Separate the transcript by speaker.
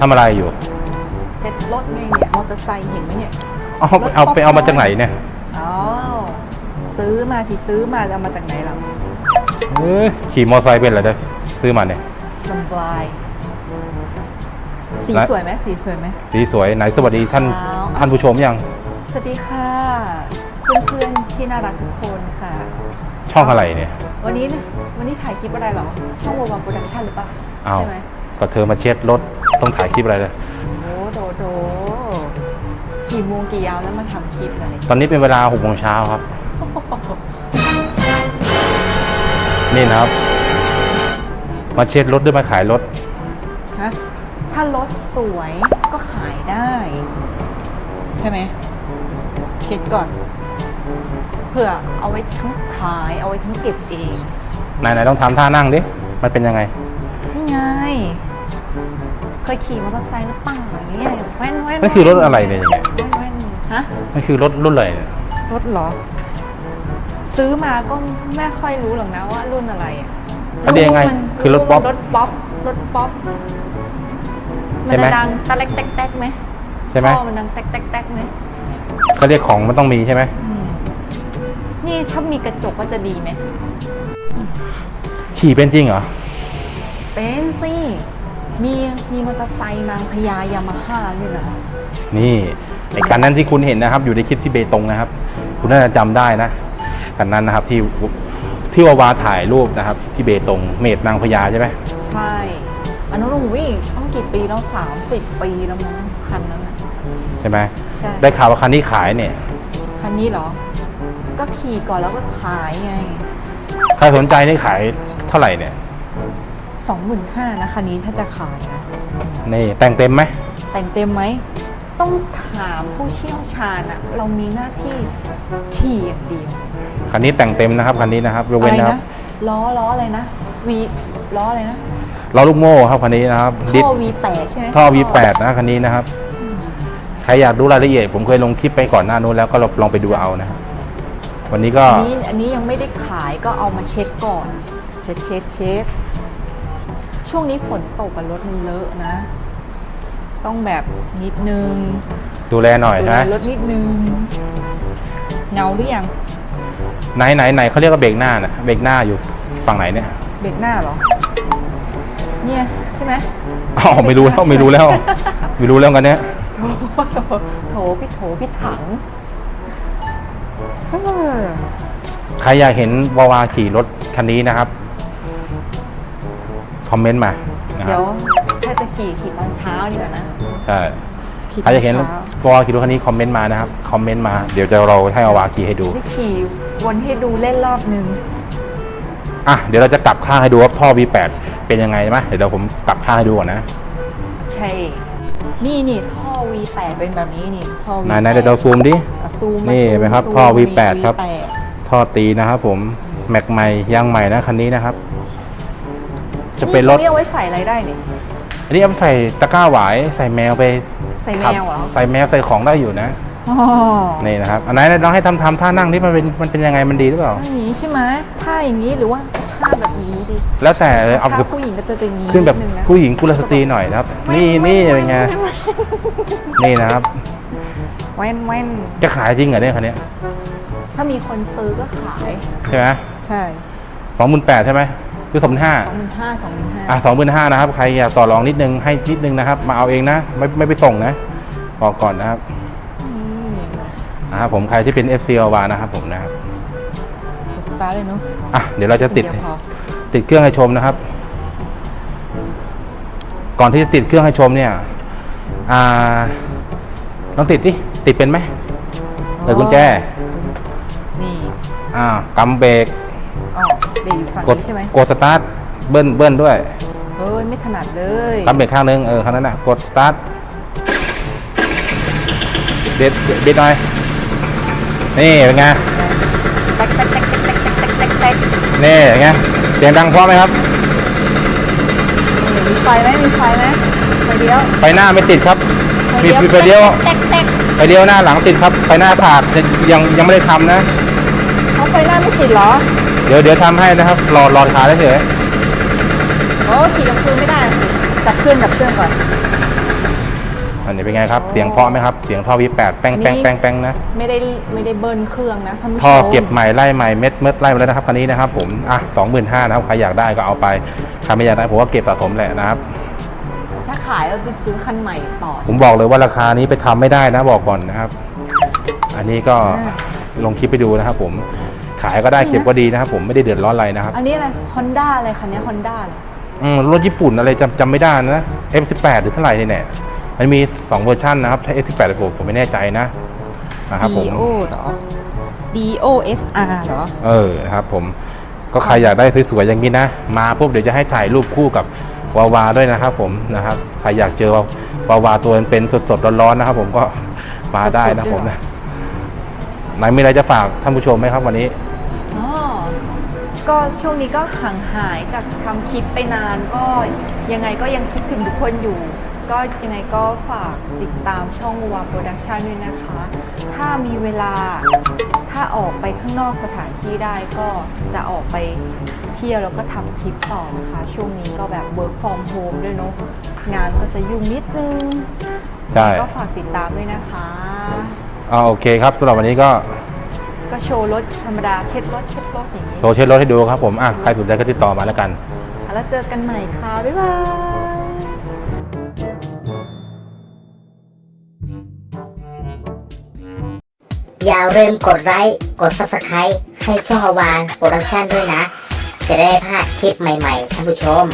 Speaker 1: ทำอะไรอยู่
Speaker 2: เช็ดรถไงเนี่ยมอเตอร์ไซค์เห็นไหมเนี่ย
Speaker 1: เอา
Speaker 2: รถ
Speaker 1: เอาไป
Speaker 2: ป๊อป
Speaker 1: เอามา
Speaker 2: น้อย
Speaker 1: จากไหนเนี่ย
Speaker 2: อ๋อซื้อมาสิซื้อมาจะเอามาจากไหนล่ะ
Speaker 1: เอ้ยขี่มอไซค์เป็นเหรอจะซื้อมาเนี่ย
Speaker 2: สบายสี
Speaker 1: และ
Speaker 2: สวยไหมสีสวยไหม
Speaker 1: สีสวยไหนสวัสดีท่าน
Speaker 2: ขาว
Speaker 1: ท่านผู้ชมยัง
Speaker 2: สวัสดีค่ะ เพื่อนๆที่น่ารักทุกคนค่ะ
Speaker 1: ช่องอะไรเนี่ย
Speaker 2: วันนี้นะวันนี้ถ่ายคลิปอะไรเหรอ ช่องวาวาโปรดักชั่นหรือเปล่า
Speaker 1: เอา
Speaker 2: ใช่ไหม
Speaker 1: ก็เธอมาเช็ดรถต้องถ่ายคลิปอะไรเลย
Speaker 2: โอ้โดโดกี่โมงกี่ยามแล้วมาทำคลิปอะไร
Speaker 1: ตอนนี้เป็นเวลาหกโมงเช้าครับ นี่นะครับ มาเช็ดรถด้วยมาขายรถ
Speaker 2: ฮะถ้ารถสวยก็ขายได้ ใช่ไหมเช็ดก่อน เพื่อเอาไว้ทั้งขายเอาไว้ทั้งเก็บเอง
Speaker 1: ไหนไหนต้องทำท่านั่งดิ มันเป็นยังไง
Speaker 2: นี่ไง เคยขี่มอเตอร์ไซค์หรือเปล่าเนี่ยแว่นแว่น
Speaker 1: นั่นคือรถอะไรเนี่ยอย่างเงี้ย
Speaker 2: แว่นแว่นฮะ
Speaker 1: มันคือรถรุ่นอะไรเนี่ย
Speaker 2: รถเหรอ ซื้อมาก็ไม่ค่อยรู้หรอกนะว่ารุ่นอะไรอะ
Speaker 1: แล้วนี่ยังไง
Speaker 2: มัน
Speaker 1: คือรถป๊อป
Speaker 2: รถป๊อปรถป๊อปมั
Speaker 1: ใช่
Speaker 2: น
Speaker 1: ไหม
Speaker 2: จะดังตะเล็กแตกแตกไหม
Speaker 1: ใช่ไหม
Speaker 2: ท่อมันดังแตกแตกแตกไหม
Speaker 1: เขาเรียกของมันต้องมีใช่ไหม
Speaker 2: อืมนี่ถ้ามีกระจกก็จะดีไหม
Speaker 1: ขี่เป็นจริงเหรอ
Speaker 2: เป็นสิ มีมีมอเตอร์ไซค์นางพญายามาฮ่าด้วยนะ
Speaker 1: นี่ไอ้คันนั้นที่คุณเห็นนะครับ อยู่ในคลิปที่เบตงนะครับ คุณน่าจะจำได้นะคันนั้นนะครับที่ที่วาวาถ่ายรูปนะครับ ที่เบตงเมดนางพญาใช่ไหม
Speaker 2: ใช่ อันนั้นโอ้โหต้องกี่ปีแล้วสามสิบปีแล้วมั้งคันนั้นน่ะ
Speaker 1: ใช่ไหม
Speaker 2: ใช่
Speaker 1: ได้ข่าวว่าคันนี้ขายเนี่ย
Speaker 2: คันนี้เหรอ ก็ขี่ก่อนแล้วก็ขายไง
Speaker 1: ใครสนใจนี่ขายเท่าไหร่เนี่ย
Speaker 2: สองหมื่นห้านะคันนี้ถ้าจะขายนะนี่
Speaker 1: นี่แต่งเต็มไหม
Speaker 2: แต่งเต็มไหม ต้องถามผู้เชี่ยวชาญอะเรามีหน้าที่ขี่อย่างเดียว
Speaker 1: คันนี้แต่งเต็มนะครับคันนี้นะครับยก
Speaker 2: อะ
Speaker 1: เว้น
Speaker 2: ไร
Speaker 1: นะครับ
Speaker 2: นะล้อล้ออะไรนะวีล้ออะไรนะ
Speaker 1: ล้อลูกโม่ครับคันนี้นะครับดิส
Speaker 2: ท่อ V8 ใช่ไหม
Speaker 1: ท่อ V8 นะคันนี้นะครับ ใครอยากดูรายละเอียด ผมเคยลงคลิปไปก่อนหน้านู้นแล้วก็ลองไปดูเอานะครับวันนี้ก็
Speaker 2: อันนี้อันนี้ยังไม่ได้ขายก็เอามาเช็ดก่อน เช็ดเช็ดเช็ด ช่วงนี้ฝนตกกับรถมันเลอะนะ ต้องแบบนิดนึง
Speaker 1: ดูแลหน่อย
Speaker 2: ดู
Speaker 1: ใช่
Speaker 2: แล
Speaker 1: ไหม
Speaker 2: รถนิดนึง เงาหรือยัง
Speaker 1: ไหนไหนไหนเขาเรียกว่าเบรกหน้าน่ะเบรกหน้าอยู่ฝั่งไหนเนี่ย
Speaker 2: เบรกหน้าเหรอ เนี่ยใช่ไหม
Speaker 1: อ๋อไม่รู้แล้วไม่รู้แล้ว ไม่รู้แล้วกันเนี้ย
Speaker 2: โถโถโถพี่โถพี่ถังเออ
Speaker 1: ใครอยากเห็นวาวาขี่รถคันนี้นะครับ คอมเมนต์มานะค
Speaker 2: เดี๋
Speaker 1: รั
Speaker 2: ย
Speaker 1: บ
Speaker 2: วถ้าจะขี่ขี่ตอนเช้าดีกว่านะ
Speaker 1: ใช่
Speaker 2: ขี่
Speaker 1: ใคร
Speaker 2: ตอน
Speaker 1: จะเห็น
Speaker 2: เช้าวา
Speaker 1: วาขี่รถคันนี้คอมเมนต์มานะครับคอมเมนต์มาเดี๋ยวจะเราให้วาวาขี่ให้ดู
Speaker 2: จะขี่วนให้ดูเล่นรอบนึง
Speaker 1: อะเดี๋ยวเราจะกลับข้างให้ดูว่าท่อ V8 เป็นยังไงไหมเดี๋ยวผมกลับข้างให้ดูก่อนนะ
Speaker 2: ใช่ นี่นี่ท่อ V8 เป็นแบบนี้นี่ท่อ V8
Speaker 1: ไหนไหนเดี๋ยวเราซูมดิ
Speaker 2: อะซูมมา
Speaker 1: นี่
Speaker 2: ซูม
Speaker 1: เห็นไหมครับ
Speaker 2: ซู
Speaker 1: ท่อ
Speaker 2: นี่
Speaker 1: V8 ครับ
Speaker 2: V8
Speaker 1: ท่อตีนะครับผมแม็กใหม่ยางใหม่นะคันนี้นะครับ จะเป็นรถ
Speaker 2: นี่เอาไว้ใส่อะไรได้นี่
Speaker 1: อันนี้เอาไปใส่ตะกร้าหวายใส่แมวไป
Speaker 2: ใส่แมวเหรอ
Speaker 1: ใส่แมวใส่ของได้อยู่นะ
Speaker 2: อ๋อ
Speaker 1: นี่นะครับ อันไหนลองให้ทำทำท่านั่งที่มันเป็นมันเป็นยังไงมันดีหรือเปล่า
Speaker 2: อย่างนี้ใช่ไหมท่าอย่างนี้หรือว่าท่าแบบนี้ดี
Speaker 1: แล้วแต่เลยเอา
Speaker 2: ถ้าผู้หญิงก็จะอย่างนี้
Speaker 1: ขึ้นแบบ
Speaker 2: ดงะ
Speaker 1: ผู้หญิงกุลสตรีหน่อยนะครับ นี่นี่อะไรเงี้ยนี่นะครับ
Speaker 2: แว่นแว่น
Speaker 1: จะขายจริงเหรอเนี่ยคันเนี้ย
Speaker 2: ถ้ามีคนซื้อก็ขาย
Speaker 1: ใช่ไหม
Speaker 2: ใช่
Speaker 1: สองหมื่นแปดใช่ไหม หรือสองหมื่นห้า
Speaker 2: สองหมื่นห้าสองหมื่นห้า
Speaker 1: อะสองหมื่นห้านะครับใครอยากต่อรองนิดนึงให้นิดนึงนะครับ มาเอาเองนะไม่ไม่ไปส่งนะบอกก่อนนะครับนะครับผมใครที่เป็น FC อวานะครับผมนะครับ
Speaker 2: สตาร์ทเลยเนาะ
Speaker 1: อะเดี๋ยวเราจะติด
Speaker 2: เยวพอ
Speaker 1: ติดเครื่องให้ชมนะครับ ก่อนที่จะติดเครื่องให้ชมเนี่ยอ่าลองติดดิติดเป็นไหมเปิดกุญแจ
Speaker 2: นี่
Speaker 1: อ่ากำเบรก
Speaker 2: อ๋อเบรกอยู่ฝั่ง
Speaker 1: กด
Speaker 2: นี้ใช่ไหม
Speaker 1: กดสตาร์ทเบิ้ลเบิ้ลด้วย
Speaker 2: เอ้ยไม่ถนัดเลย
Speaker 1: กำเบรกข้างนึงเออข้างนั้นน่ะกดสตาร์ทเด็ดเด็ดหน่อยนี่เป็นไง
Speaker 2: แตกแตกแตกแตกแตกแตกแตกแตก
Speaker 1: นี่เป็นไงเสียงดังเพราะไหมครับ
Speaker 2: นี่มีไฟไหมมีไฟไหมไฟเดียว
Speaker 1: ไฟหน้าไม่ติดครับ มีมีไฟเลี้ยว
Speaker 2: แตกแตก
Speaker 1: ไฟเลี้ยวหน้าหลังติดครับไฟหน้าขาดจะยังยังไม่ได้ทำนะ
Speaker 2: เขาไฟหน้าไม่ติดเหรอ
Speaker 1: เดี๋ยวเดี๋ยวทำให้นะครับ รอรอขาได้เฉย
Speaker 2: โอ้ขี่กลางคืนไม่ได้สิดับเครื่องดับเครื่องก่อน
Speaker 1: อันนี้เป็นไงครับ เสียงเพราะไหมครับ เสียงท่อ V8 แป้ง
Speaker 2: อัน
Speaker 1: แป้ง
Speaker 2: นี้
Speaker 1: แป้งแป้งนะ
Speaker 2: ไม่ได้ไม่ได้เบิร์นเครื่องนะท่านผู้ชม
Speaker 1: ท่อเก็บใหม่ไล่ใหม่เม็ดเม็ดไล่มาแล้วนะครับคันนี้นะครับผม อะสองหมื่นห้านะครับ ใครอยากได้ก็เอาไป ใครไม่อยากได้ผมว่าเก็บสะสมแหละนะครับ
Speaker 2: ถ้าขายเราไปซื้อคันใหม่ต่อ
Speaker 1: ผมบอกเลยว่าราคานี้ไปทำไม่ได้นะบอกก่อนนะครับ อันนี้ก็
Speaker 2: อ่า
Speaker 1: ลงคลิปไปดูนะครับผม ขายก็ได้
Speaker 2: นี่นะ
Speaker 1: เก็บก็ดีนะครับผมไม่ได้เดือดร้อนอะไรนะครับ
Speaker 2: อันนี้อะไรฮอนด้าอะไรคันนี้ฮอนด้าอะไร
Speaker 1: อืมรถญี่ปุ่นอะไรจำจำไม่ได้นะ F18 หรือเท่าไหร่เนี่ยมันมี 2 เวอร์ชันนะครับใช้ F18 ผมผมไม่แน่ใจนะนะครับผม
Speaker 2: D O เหรอ D O S R เหรอ
Speaker 1: เออนะครับผมก็ใครอยากได้สวยๆอย่างนี้นะ มาปุ๊บเดี๋ยวจะให้ถ่ายรูปคู่กับวาวาด้วยนะครับผมนะครับใครอยากเจอวาวาตัวเป็นๆสดๆร้อนๆนะครับ ผมก็มาได้นะ
Speaker 2: สดๆด้วย
Speaker 1: ผม
Speaker 2: เหรอ
Speaker 1: นะไหนมีอะไรจะฝากท่านผู้ชมไหมครับวันนี้
Speaker 2: อ๋อ ก็ช่วงนี้ก็ห่างหายจากทำคลิปไปนานก็ยังไงก็ยังคิดถึงทุกคนอยู่ ก็ยังไงก็ฝากติดตามช่องวาโปรดักชันด้วยนะคะ ถ้ามีเวลาถ้าออกไปข้างนอกสถานที่ได้ก็จะออกไปเที่ยวแล้วก็ทำคลิปต่อนะคะ ช่วงนี้ก็แบบ work from home ด้วยเนาะงานก็จะยุ่งนิดนึง
Speaker 1: ใช่
Speaker 2: ก็ฝากติดตามด้วยนะคะ
Speaker 1: อ่าโอเคครับสำหรับวันนี้ก็
Speaker 2: ก็โชว์รถธรรมดาเช็ดรถเช็ดรถอย่างนี้
Speaker 1: โชว์เช็ดรถให้ดูครับผมอะใครสนใจก็ติดต่อมาแล้วกัน
Speaker 2: แล้วเจอกันใหม่ค่ะ บ๊ายบาย
Speaker 3: อย่าลืมกดไลค์ กด Subscribe ให้ช่องอวานโปรดักชันด้วยนะ จะได้ไม่พลาดคลิปใหม่ๆท่านผู้ชม